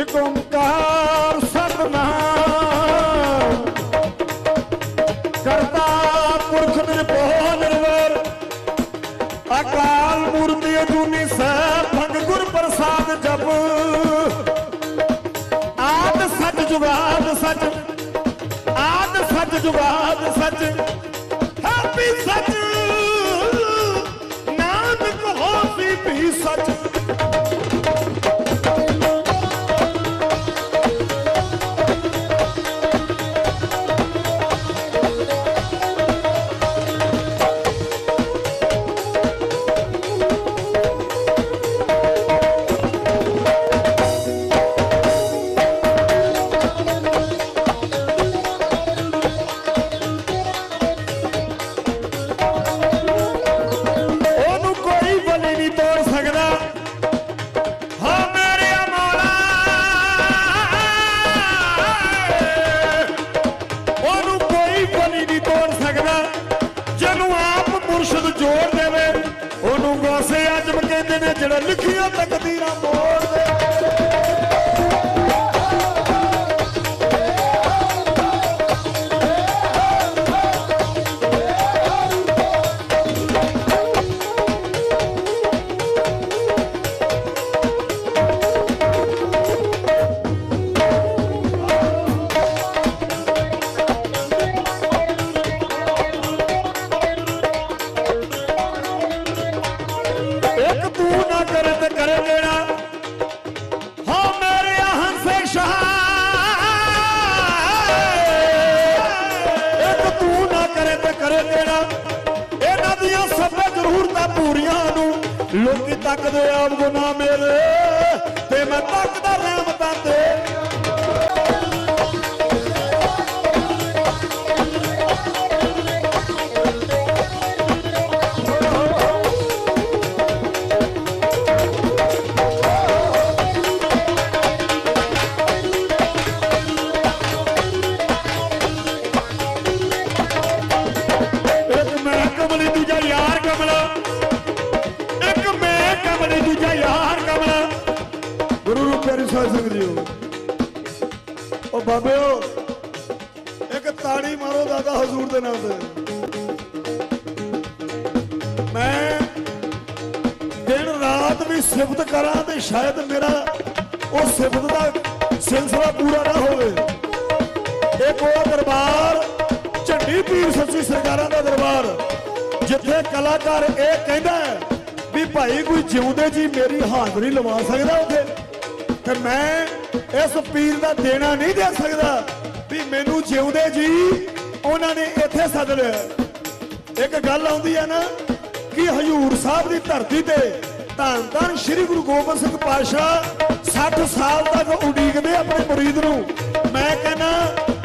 ਇਕ ਓੰਕਾਰ ਸਤਨਾਮ। ਕਰਤਾ ਪੁਰਖ ਨਿਰਭਉ ਨਿਰਵੈਰ। ਅਕਾਲ ਮੂਰਤੀ ਅਜੂਨੀ ਸੈਭੰ ਗੁਰ ਪ੍ਰਸਾਦ ਜਪ। ਆਦ ਸੱਚ ਜੁਗਾਦ ਸੱਚ। ਆਦ ਸੱਚ ਜੁਗਾਦ ਸੱਚ। ਹੈਪੀ ਸੱਚ। ਨਾਨਕ ਹੋਸੀ ਵੀ ਸੱਚ। ਦਿਨ ਵੀ ਸਿਫਤ ਕਰਾਂ ਤੇ ਸ਼ਾਇਦ ਮੇਰਾ ਉਹ ਸਿਫਤ ਦਾ ਸਿਲਸਿਲਾ ਪੂਰਾ ਨਾ ਹੋਵੇ। ਇੱਕ ਉਹ ਦਰਬਾਰ, ਝੰਡੀ ਪੀਰ ਸੱਚੀ ਸਰਕਾਰਾਂ ਦਾ ਦਰਬਾਰ, ਜਿੱਥੇ ਕਲਾਕਾਰ ਇਹ ਕਹਿੰਦਾ ਹੈ ਵੀ ਭਾਈ ਕੋਈ ਜਿਉਂਦੇ ਜੀ ਮੇਰੀ ਹਾਜ਼ਰੀ ਲਵਾ ਸਕਦਾ ਉੱਥੇ। ਤੇ ਮੈਂ ਇਸ ਪੀਰ ਦਾ ਦੇਣਾ ਨਹੀਂ ਦੇ ਸਕਦਾ ਵੀ ਮੈਨੂੰ ਜਿਉਂਦੇ ਜੀ ਉਹਨਾਂ ਨੇ ਇੱਥੇ ਸੱਦ ਲਿਆ। ਇੱਕ ਗੱਲ ਆਉਂਦੀ ਹੈ ਨਾ ਕਿ ਹਜੂਰ ਸਾਹਿਬ ਦੀ ਧਰਤੀ ਤੇ ਧੰਨ ਧੰਨ ਸ੍ਰੀ ਗੁਰੂ ਗੋਬਿੰਦ ਸਿੰਘ ਪਾਤਸ਼ਾਹ 60 ਸਾਲ ਤੱਕ ਉਡੀਕਦੇ ਆਪਣੇ ਮੁਰੀਦ ਨੂੰ। ਮੈਂ ਕਹਿੰਦਾ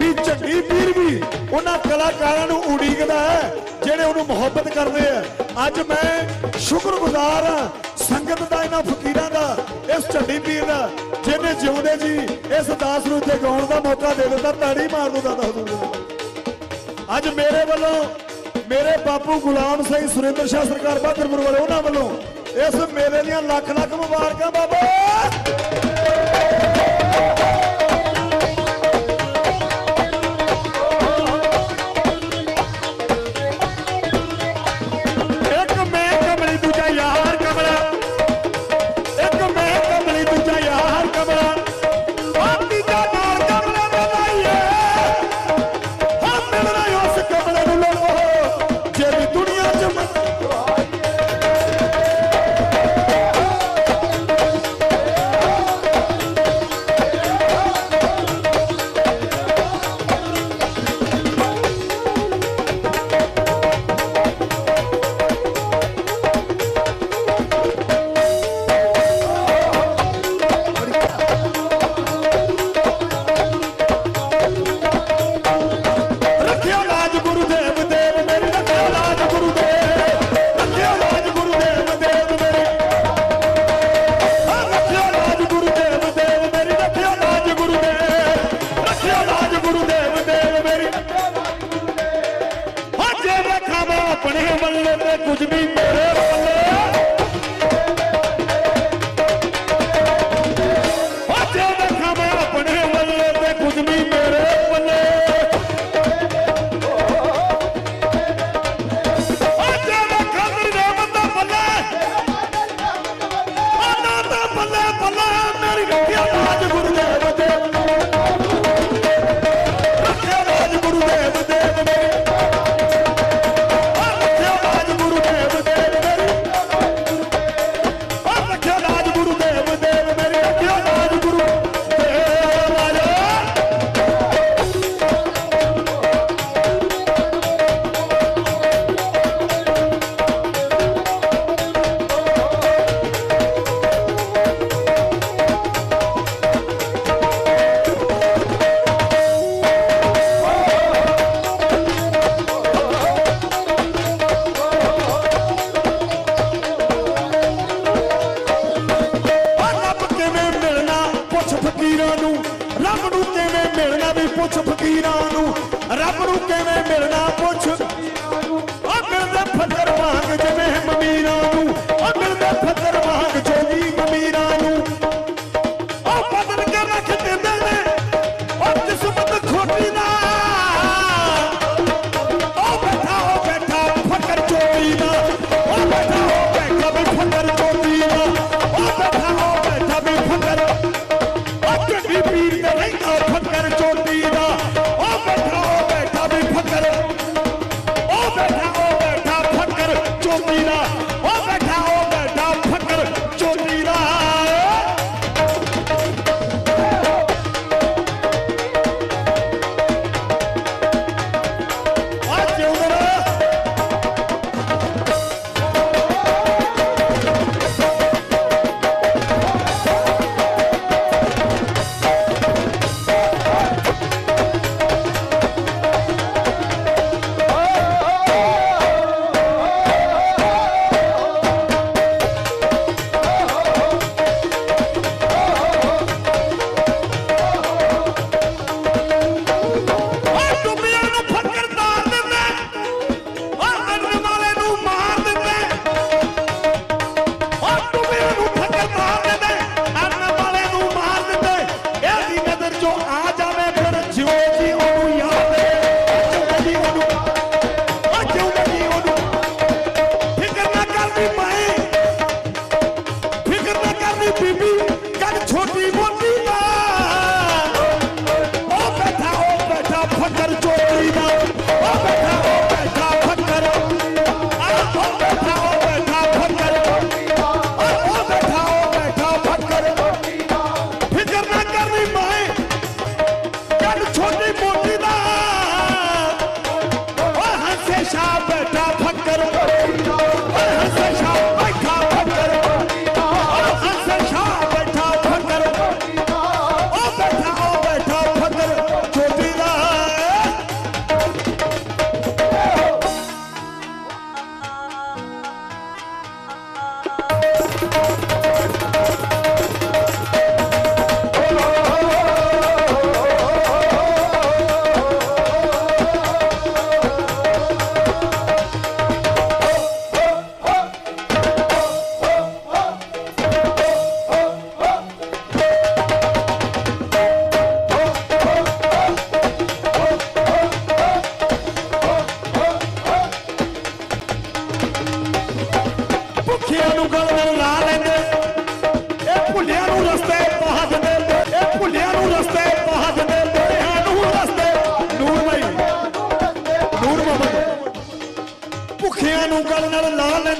ਵੀ ਝੰਡੀ ਪੀਰ ਵੀ ਉਹਨਾਂ ਕਲਾਕਾਰਾਂ ਨੂੰ ਉਡੀਕਦਾ ਹੈ, ਜਿਹੜੇ ਉਹਨੂੰ ਮੁਹੱਬਤ ਕਰਦੇ ਆ। ਅੱਜ ਮੈਂ ਸ਼ੁਕਰਗੁਜ਼ਾਰ ਹਾਂ ਸੰਗਤ ਦਾ, ਇਹਨਾਂ ਫਕੀਰਾਂ ਦਾ, ਇਸ ਝੰਡੀ ਪੀਰ ਦਾ, ਜਿਹਨੇ ਜਿਉਂਦੇ ਜੀ, ਇਸ ਦਾਸ ਨੂੰ ਇੱਥੇ ਗਾਉਣ ਦਾ ਮੌਕਾ ਦੇ ਦਿੱਤਾ, ਤਾੜੀ ਮਾਰ ਦੋ ਦਾਦਾ ਹਜ਼ੂਰ ਅੱਜ ਮੇਰੇ ਵੱਲੋਂ, ਮੇਰੇ ਬਾਪੂ ਗੁਲਾਮ ਸਿੰਘ ਸੁਰਿੰਦਰ ਸ਼ਾਹ ਸਰਕਾਰ ਬਹਾਦਰਪੁਰ ਵਾਲੇ ਉਹਨਾਂ ਵੱਲੋਂ ਇਸ ਮੇਲੇ ਦੀਆਂ ਲੱਖ ਲੱਖ ਮੁਬਾਰਕਾਂ ਬਾਬਾ। ਕਿਵੇਂ ਮਿਲਣਾ ਵੀ ਪੁੱਛ ਫਕੀਰਾਂ ਨੂੰ? ਰੱਬ ਨੂੰ ਕਿਵੇਂ ਮਿਲਣਾ महीना छोटी बीबी कद छोटी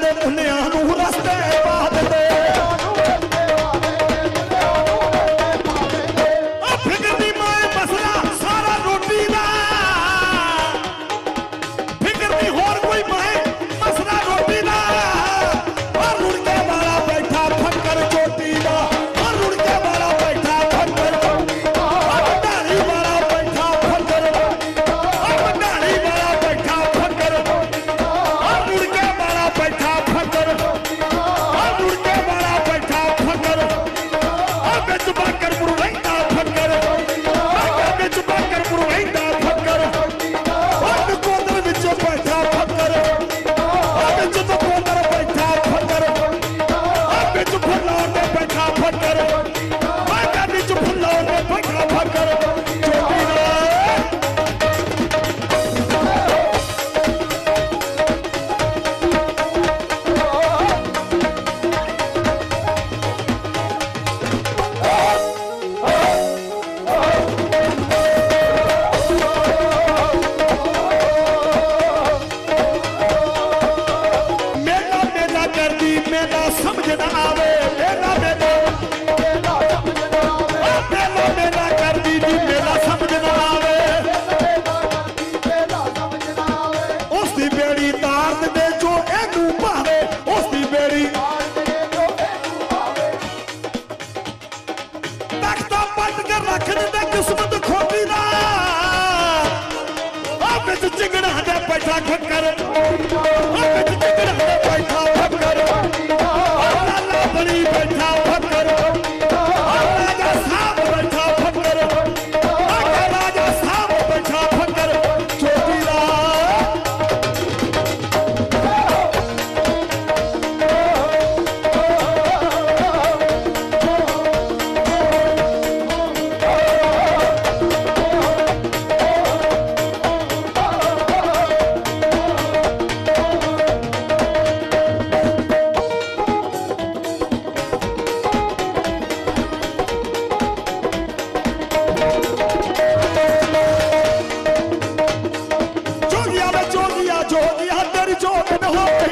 ਦੇ ਮੁੰਨਿਆਂ ਨੂੰ ਰਸਤੇ ਪਾ ਦਿੱਤੇ everybody join in the whole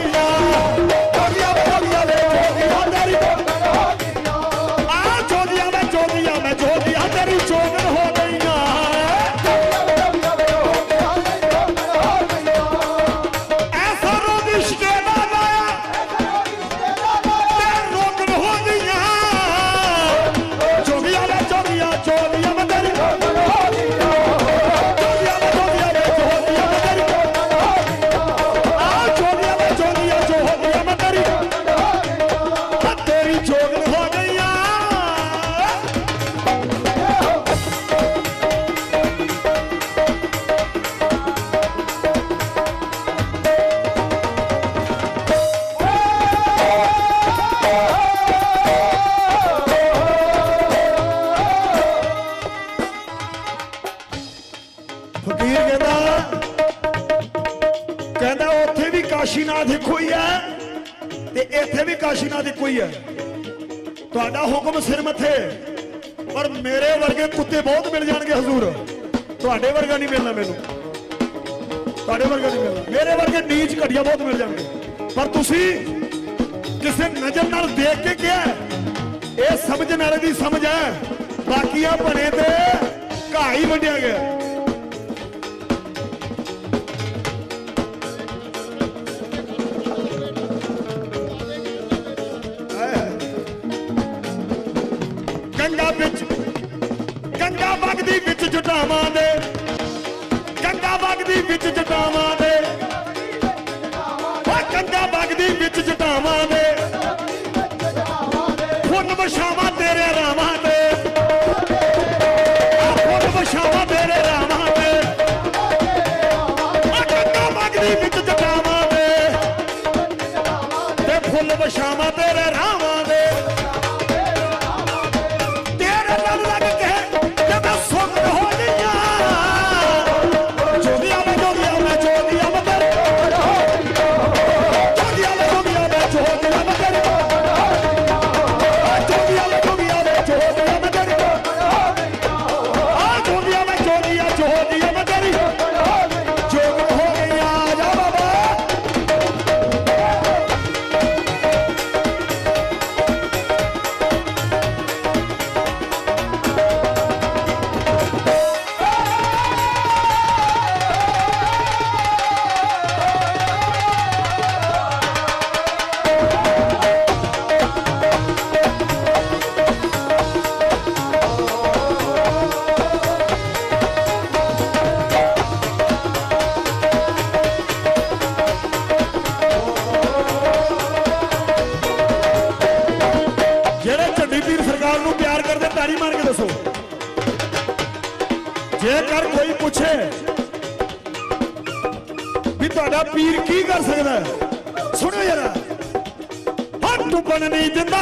ਪਰ ਮੇਰੇ ਵਰਗੇ ਕੁੱਤੇ ਬਹੁਤ ਮਿਲ ਜਾਣਗੇ, ਹਜ਼ੂਰ। ਤੁਹਾਡੇ ਵਰਗਾ ਨਹੀਂ ਮਿਲਣਾ ਮੈਨੂੰ। ਤੁਹਾਡੇ ਵਰਗਾ ਨਹੀਂ ਮਿਲਣਾ। ਮੇਰੇ ਵਰਗੇ ਨੀਚ ਘੜੀਆਂ ਬਹੁਤ ਮਿਲ ਜਾਣਗੇ। ਪਰ ਤੁਸੀਂ ਕਿਸੇ ਨਜ਼ਰ ਨਾਲ ਦੇਖ ਕੇ ਕਿਹਾ ਇਹ ਸਮਝਣ ਵਾਲੇ ਦੀ ਸਮਝ ਹੈ, ਬਾਕੀਆਂ ਬਣੇ ਤੇ ਘਾਈ ਵੰਡਿਆ ਗਿਆ। ਵਿੱਚ ਜਟਾਵਾਂ ਦੇ। ਓ ਕੰਡਾ ਵਿੱਚ ਜਟਾਵਾਂ ਦੇ। ਫੁੱਲ ਵਛਾਵਾਂ ਪੀਰ ਕੀ ਕਰ ਸਕਦਾ? ਸੁਣੋ ਯਾਰ ਹੱਥ ਤੂੰ ਬਣ ਨਹੀਂ ਦਿੰਦਾ।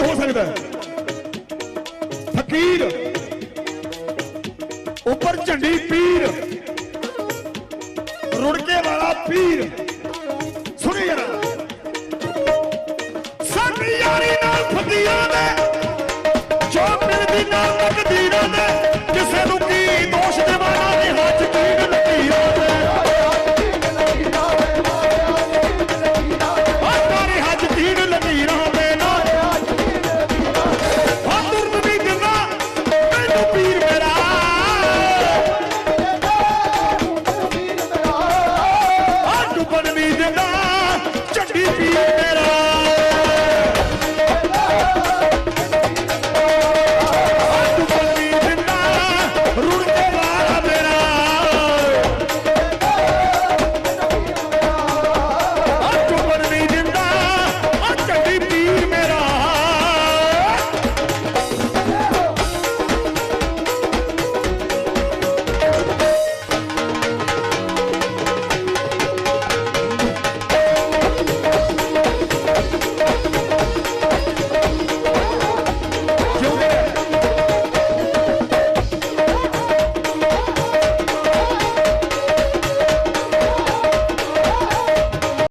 ਵੀ ਹੋ ਸਕਦਾ ਹੈ। ਫਕੀਰ, ਉੱਪਰ ਝੰਡੀ ਪੀਰ, ਰੁੜਕੇ ਵਾਲਾ ਪੀਰ। ਸੁਣੀ ਜਰਾ। ਸਾਡੀ ਯਾਰੀ ਨਾਲ ਫਤੀਆਂ ਦੇ ਜੋ ਮਿਲਦੀ ਨਾਲ ਮਦਦ